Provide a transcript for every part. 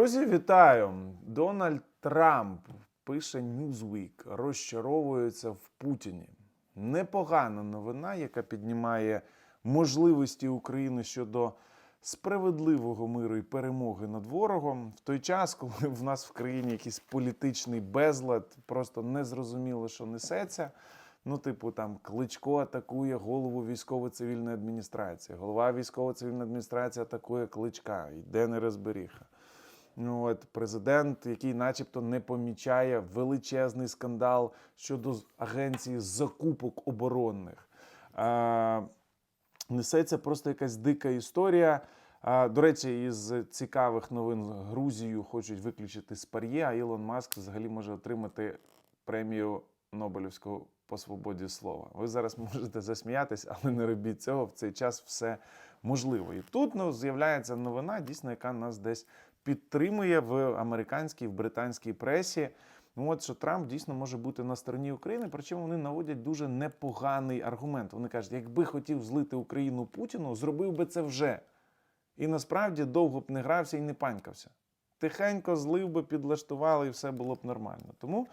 Друзі, вітаю! Дональд Трамп пише Newsweek, розчаровується в Путіні. Непогана новина, яка піднімає можливості України щодо справедливого миру і перемоги над ворогом в той час, коли в нас в країні якийсь політичний безлад, просто незрозуміло, що несеться. Ну, типу, там Кличко атакує голову військово-цивільної адміністрації, голова військово-цивільної адміністрації атакує кличка, йде нерозберіха. Ну, от президент, який, начебто, не помічає величезний скандал щодо агенції закупок оборонних. А, несеться просто якась дика історія. А, до речі, із цікавих новин Грузію хочуть виключити з пар'є, а Ілон Маск взагалі може отримати премію Нобелівського по свободі слова. Ви зараз можете засміятись, але не робіть цього. В цей час все можливо. І тут ну, з'являється новина, дійсно, яка нас десь підтримує в американській, в британській пресі. Ну, от що Трамп дійсно може бути на стороні України, причому вони наводять дуже непоганий аргумент. Вони кажуть, якби хотів злити Україну Путіну, зробив би це вже. І насправді довго б не грався і не панькався. Тихенько злив би, підлаштували, і все було б нормально. Тому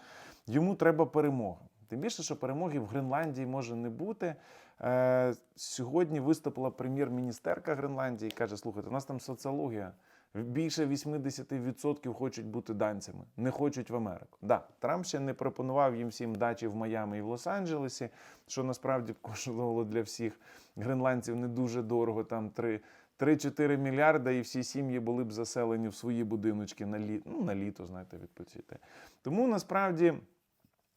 йому треба перемога. Тим більше, що перемоги в Гренландії може не бути. Е, сьогодні виступила прем'єр-міністерка Гренландії і каже: слухайте, у нас там соціологія. Більше 80% хочуть бути данцями, не хочуть в Америку. Да, Трамп ще не пропонував їм всім дачі в Майамі і в Лос-Анджелесі, що насправді коштувало для всіх гренландців не дуже дорого. Там 3 3-4 мільярда, і всі сім'ї були б заселені в свої будиночки на літо, ну, на літо, знаєте, відпочити. Тому насправді.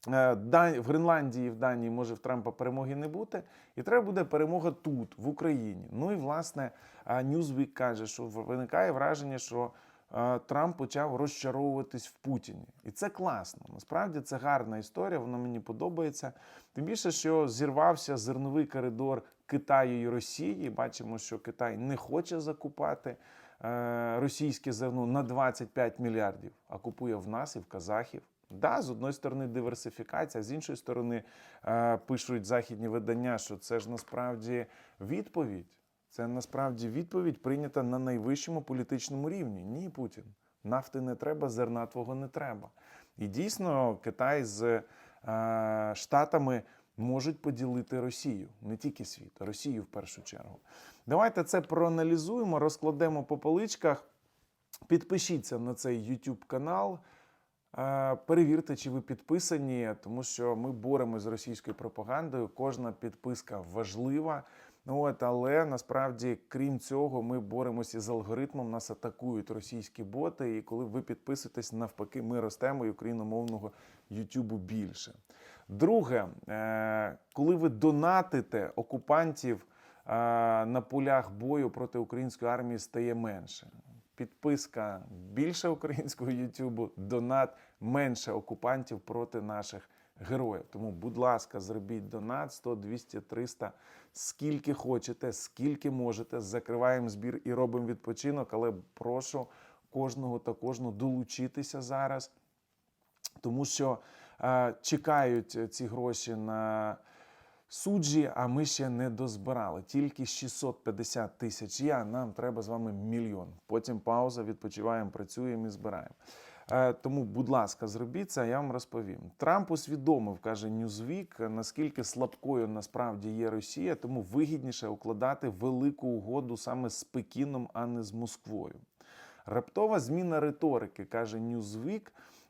Е, В Гренландії в Данії може в Трампа перемоги не бути, і треба буде перемога тут, в Україні. Ну і власне е, Newsweek каже, що виникає враження, що е, Трамп почав розчаровуватись в Путіні. І це класно. Насправді це гарна історія, вона мені подобається. Тим більше, що зірвався зерновий коридор Китаю і Росії. Бачимо, що Китай не хоче закупати е, російське зерно на 25 мільярдів, а купує в нас і в казахів. Да, з одної сторони диверсифікація, з іншої сторони е, пишуть західні видання, що це ж насправді відповідь. Це насправді відповідь прийнята на найвищому політичному рівні. Ні, Путін. Нафти не треба, зерна твого не треба. І дійсно, Китай з е, Штатами можуть поділити Росію, не тільки світ, а Росію в першу чергу. Давайте це проаналізуємо, розкладемо по поличках. Підпишіться на цей YouTube канал. Е, Перевірте, чи ви підписані, тому що ми боремося з російською пропагандою. Кожна підписка важлива. Ну от, але насправді, крім цього, ми боремося з алгоритмом. Нас атакують російські боти. І коли ви підписуєтесь, навпаки, ми ростемо і україномовного Ютубу більше. Друге, е, коли ви донатите окупантів е, на полях бою проти української армії, стає менше підписка більше українського Ютубу, донат менше окупантів проти наших героїв. Тому, будь ласка, зробіть донат 100, 200, 300, скільки хочете, скільки можете. Закриваємо збір і робимо відпочинок, але прошу кожного та кожну долучитися зараз, тому що е, чекають ці гроші на суджі, а ми ще не дозбирали. Тільки 650 тисяч а нам треба з вами мільйон. Потім пауза, відпочиваємо, працюємо і збираємо. Е, Тому, будь ласка, зробіть це, я вам розповім. Трамп усвідомив, каже Newsweek, наскільки слабкою насправді є Росія, тому вигідніше укладати велику угоду саме з Пекіном, а не з Москвою. Раптова зміна риторики, каже Newsweek,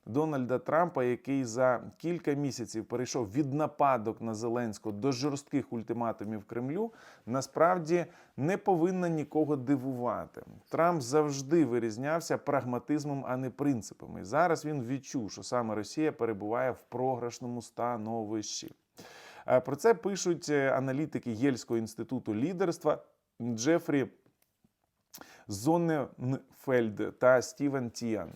Дональда Трампа, який за кілька місяців перейшов від нападок на Зеленського до жорстких ультиматумів Кремлю, насправді не повинна нікого дивувати. Трамп завжди вирізнявся прагматизмом, а не принципами. І зараз він відчув, що саме Росія перебуває в програшному становищі. Е, Про це пишуть е, аналітики Єльського інституту лідерства Джефрі Зонненфельд та Стівен Тіан.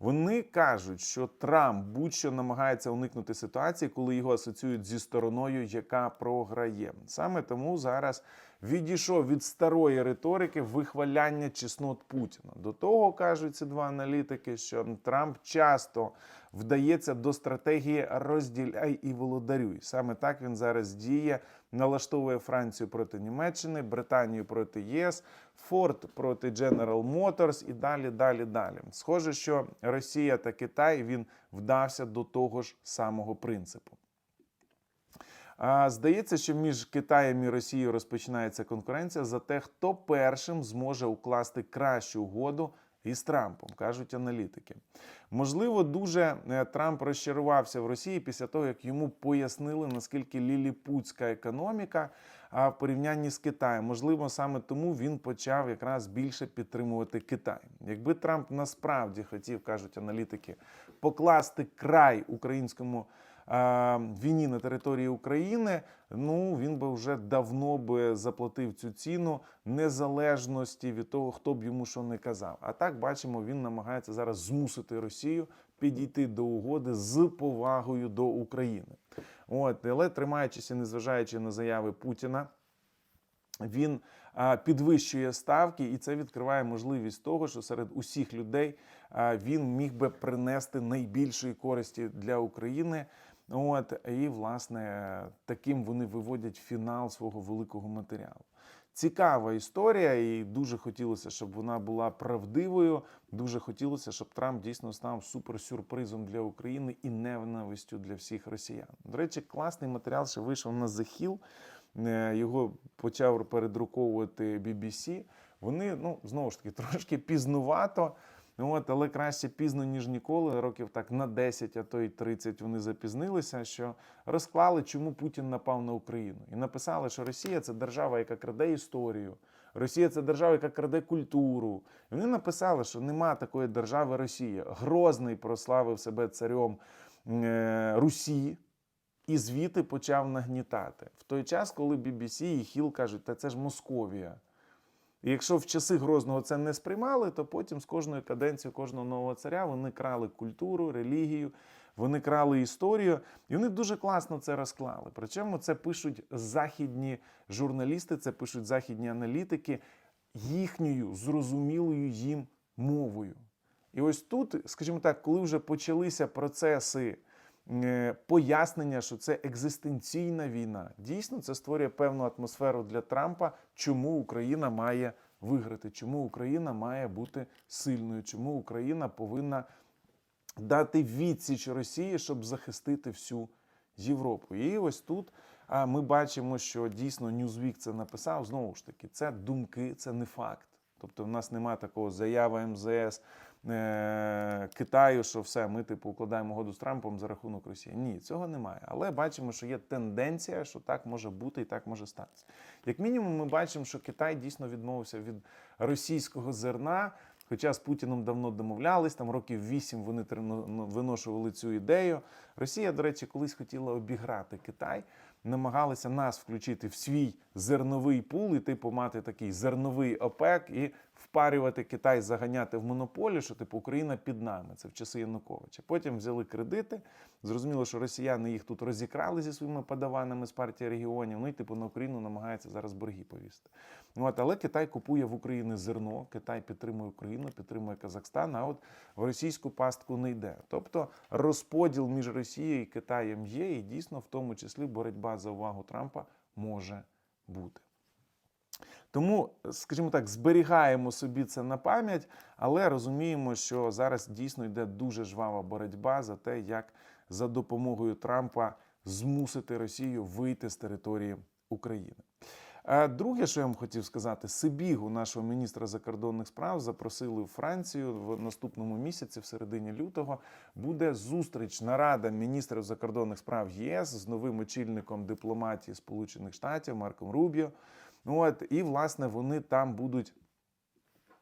Вони кажуть, що Трамп будь-що намагається уникнути ситуації, коли його асоціюють зі стороною, яка програє. Саме тому зараз відійшов від старої риторики вихваляння чеснот Путіна. До того кажуть ці два аналітики, що Трамп часто вдається до стратегії розділяй і володарюй. Саме так він зараз діє, налаштовує Францію проти Німеччини, Британію проти ЄС, Форд проти General Motors і далі, далі, далі. Схоже, що Росія та Китай він вдався до того ж самого принципу. Здається, що між Китаєм і Росією розпочинається конкуренція за те, хто першим зможе укласти кращу угоду із Трампом, кажуть аналітики. Можливо, дуже е, Трамп розчарувався в Росії після того, як йому пояснили, наскільки ліліпутська економіка а в порівнянні з Китаєм. Можливо, саме тому він почав якраз більше підтримувати Китай. Якби Трамп насправді хотів, кажуть аналітики, покласти край українському війні на території України, ну він би вже давно би заплатив цю ціну незалежності від того, хто б йому що не казав. А так бачимо, він намагається зараз змусити Росію підійти до угоди з повагою до України. От, але тримаючись і незважаючи на заяви Путіна. Він підвищує ставки, і це відкриває можливість того, що серед усіх людей він міг би принести найбільшої користі для України. От і власне таким вони виводять фінал свого великого матеріалу. Цікава історія, і дуже хотілося, щоб вона була правдивою. Дуже хотілося, щоб Трамп дійсно став суперсюрпризом для України і ненавистю для всіх росіян. До речі, класний матеріал ще вийшов на Hill. Е, Його почав передруковувати BBC. Вони, ну знову ж таки, трошки пізнувато. От, але краще пізно, ніж ніколи. Років так на 10, а то й 30 вони запізнилися, що розклали, чому Путін напав на Україну. І написали, що Росія це держава, яка краде історію. Росія це держава, яка краде культуру. І вони написали, що нема такої держави Росія. Грозний прославив себе царем е, Русі. І звідти почав нагнітати в той час, коли BBC і Хіл кажуть, та це ж Московія. І якщо в часи Грозного це не сприймали, то потім з кожною каденцією кожного нового царя вони крали культуру, релігію, вони крали історію, і вони дуже класно це розклали. Причому це пишуть західні журналісти, це пишуть західні аналітики їхньою зрозумілою їм мовою. І ось тут, скажімо так, коли вже почалися процеси. Е, Пояснення, що це екзистенційна війна. Дійсно, це створює певну атмосферу для Трампа, чому Україна має виграти, чому Україна має бути сильною, чому Україна повинна дати відсіч Росії, щоб захистити всю Європу. І ось тут а, ми бачимо, що дійсно Newsweek це написав. Знову ж таки, це думки, це не факт. Тобто, в нас немає такого заяви МЗС Китаю, що все, ми типу укладаємо угоду з Трампом за рахунок Росії. Ні, цього немає. Але бачимо, що є тенденція, що так може бути і так може статися. Як мінімум, ми бачимо, що Китай дійсно відмовився від російського зерна. Хоча з Путіном давно домовлялись, там років вісім вони ну, виношували цю ідею. Росія, до речі, колись хотіла обіграти Китай, намагалися нас включити в свій зерновий пул, і типу мати такий зерновий ОПЕК і впарювати Китай, заганяти в монополію, що типу Україна під нами. Це в часи Януковича. Потім взяли кредити. Зрозуміло, що росіяни їх тут розікрали зі своїми подаванами з партії регіонів. Ну і типу на Україну намагаються зараз борги повісти. Ну, От, але Китай купує в Україні зерно, Китай підтримує Україну, підтримує Казахстан. А от в російську пастку не йде. Тобто розподіл між Росією і Китаєм є, і дійсно, в тому числі, боротьба за увагу Трампа може бути. Тому, скажімо так, зберігаємо собі це на пам'ять, але розуміємо, що зараз дійсно йде дуже жвава боротьба за те, як за допомогою Трампа змусити Росію вийти з території України. Е, Друге, що я вам хотів сказати, Сибігу, нашого міністра закордонних справ, запросили у Францію в наступному місяці, в середині лютого, буде зустріч нарада міністрів закордонних справ ЄС з новим очільником дипломатії Сполучених Штатів Марком Рубіо. От і власне вони там будуть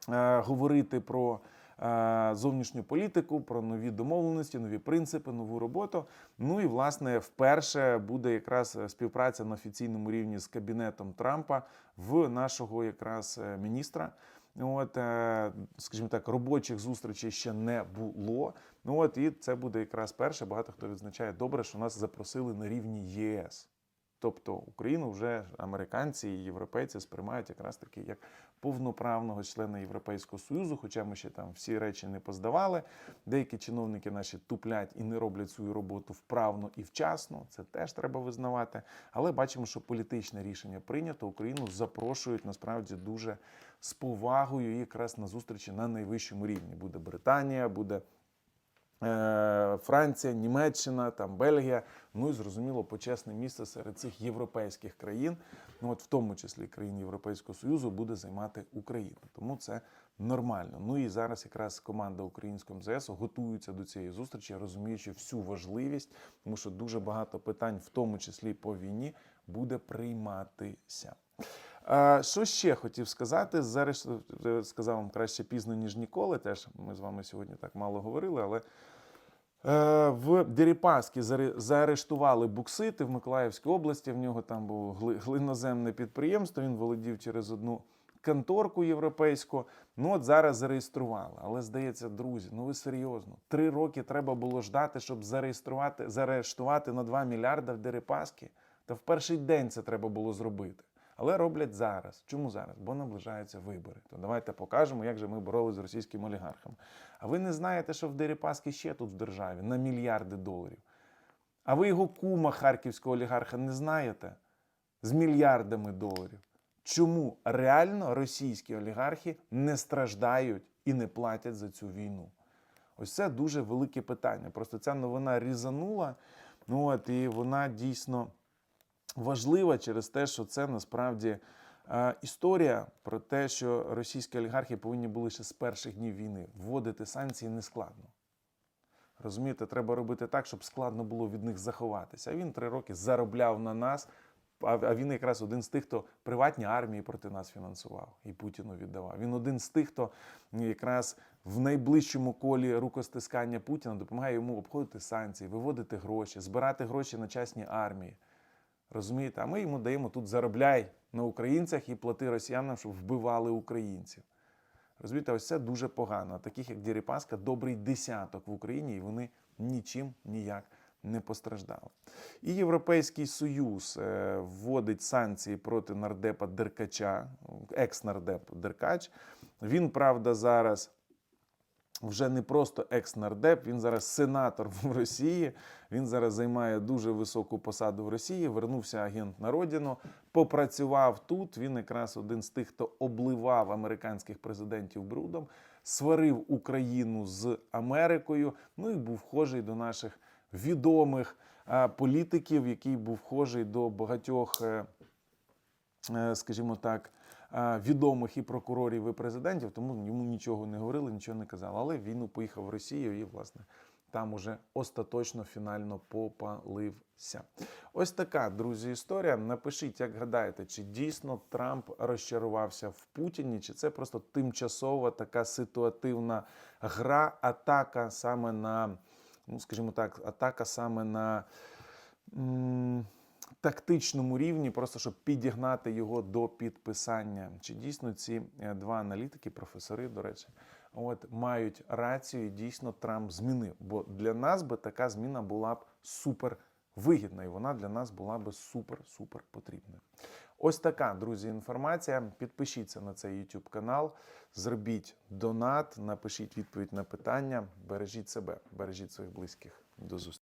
е, говорити про е, зовнішню політику, про нові домовленості, нові принципи, нову роботу. Ну і власне вперше буде якраз співпраця на офіційному рівні з кабінетом Трампа в нашого якраз е, міністра. От, е, скажімо так, робочих зустрічей ще не було. Ну от і це буде якраз перше. Багато хто відзначає добре, що нас запросили на рівні ЄС. Тобто Україну вже американці і європейці сприймають якраз таки як повноправного члена Європейського Союзу, хоча ми ще там всі речі не поздавали. Деякі чиновники наші туплять і не роблять свою роботу вправно і вчасно. Це теж треба визнавати. Але бачимо, що політичне рішення прийнято. Україну запрошують насправді дуже з повагою і якраз на зустрічі на найвищому рівні. Буде Британія, буде. Е, Франція, Німеччина, там Бельгія, ну і зрозуміло, почесне місце серед цих європейських країн, ну от в тому числі країн Європейського Союзу, буде займати Україна. Тому це нормально. Ну і зараз якраз команда українського МЗС готується до цієї зустрічі, розуміючи всю важливість, тому що дуже багато питань, в тому числі по війні, буде прийматися. Що ще хотів сказати? Зараз е, сказав вам краще пізно, ніж ніколи. Теж ми з вами сьогодні так мало говорили, але е, в Дерипаски заре- заарештували буксити в Миколаївській області. В нього там було глиноземне підприємство. Він володів через одну конторку європейську. Ну от зараз зареєстрували. Але здається, друзі, ну ви серйозно. Три роки треба було ждати, щоб зареєструвати, заарештувати на 2 мільярда в Дерипаски. Та в перший день це треба було зробити. Але роблять зараз. Чому зараз? Бо наближаються вибори. То давайте покажемо, як же ми боролися з російськими олігархами. А ви не знаєте, що в Дерипаски ще тут в державі на мільярди доларів. А ви його кума харківського олігарха не знаєте з мільярдами доларів. Чому реально російські олігархи не страждають і не платять за цю війну? Ось це дуже велике питання. Просто ця новина різанула. Ну от і вона дійсно важлива через те, що це насправді е, історія про те, що російські олігархи повинні були ще з перших днів війни вводити санкції не складно. Розумієте, треба робити так, щоб складно було від них заховатися. А він три роки заробляв на нас. А він якраз один з тих, хто приватні армії проти нас фінансував і Путіну віддавав. Він один з тих, хто якраз в найближчому колі рукостискання Путіна допомагає йому обходити санкції, виводити гроші, збирати гроші на частні армії. Розумієте? А ми йому даємо тут заробляй на українцях і плати росіянам, щоб вбивали українців. Розумієте, ось це дуже погано. Таких як Дірипаска, добрий десяток в Україні, і вони нічим ніяк не постраждали. І Європейський Союз е, вводить санкції проти нардепа Деркача, екс-нардеп Деркач. Він, правда, зараз вже не просто екс-нардеп, він зараз сенатор в Росії. Він зараз займає дуже високу посаду в Росії. Вернувся агент на родину, попрацював тут. Він якраз один з тих, хто обливав американських президентів брудом, сварив Україну з Америкою. Ну і був вхожий до наших відомих політиків, який був вхожий до багатьох. е, е, скажімо так, відомих і прокурорів, і президентів, тому йому нічого не говорили, нічого не казали. Але в війну поїхав в Росію і, власне, там уже остаточно фінально попалився. Ось така, друзі, історія. Напишіть, як гадаєте, чи дійсно Трамп розчарувався в Путіні, чи це просто тимчасова така ситуативна гра, атака саме на, ну скажімо так, атака саме на. м, тактичному рівні, просто щоб підігнати його до підписання. Чи дійсно ці е, два аналітики, професори, до речі, от мають рацію, дійсно Трамп змінив. Бо для нас би така зміна була б супер вигідна, і вона для нас була б супер-супер потрібною. Ось така, друзі, інформація. Підпишіться на цей YouTube канал, зробіть донат, напишіть відповідь на питання, бережіть себе, бережіть своїх близьких. До зустрічі.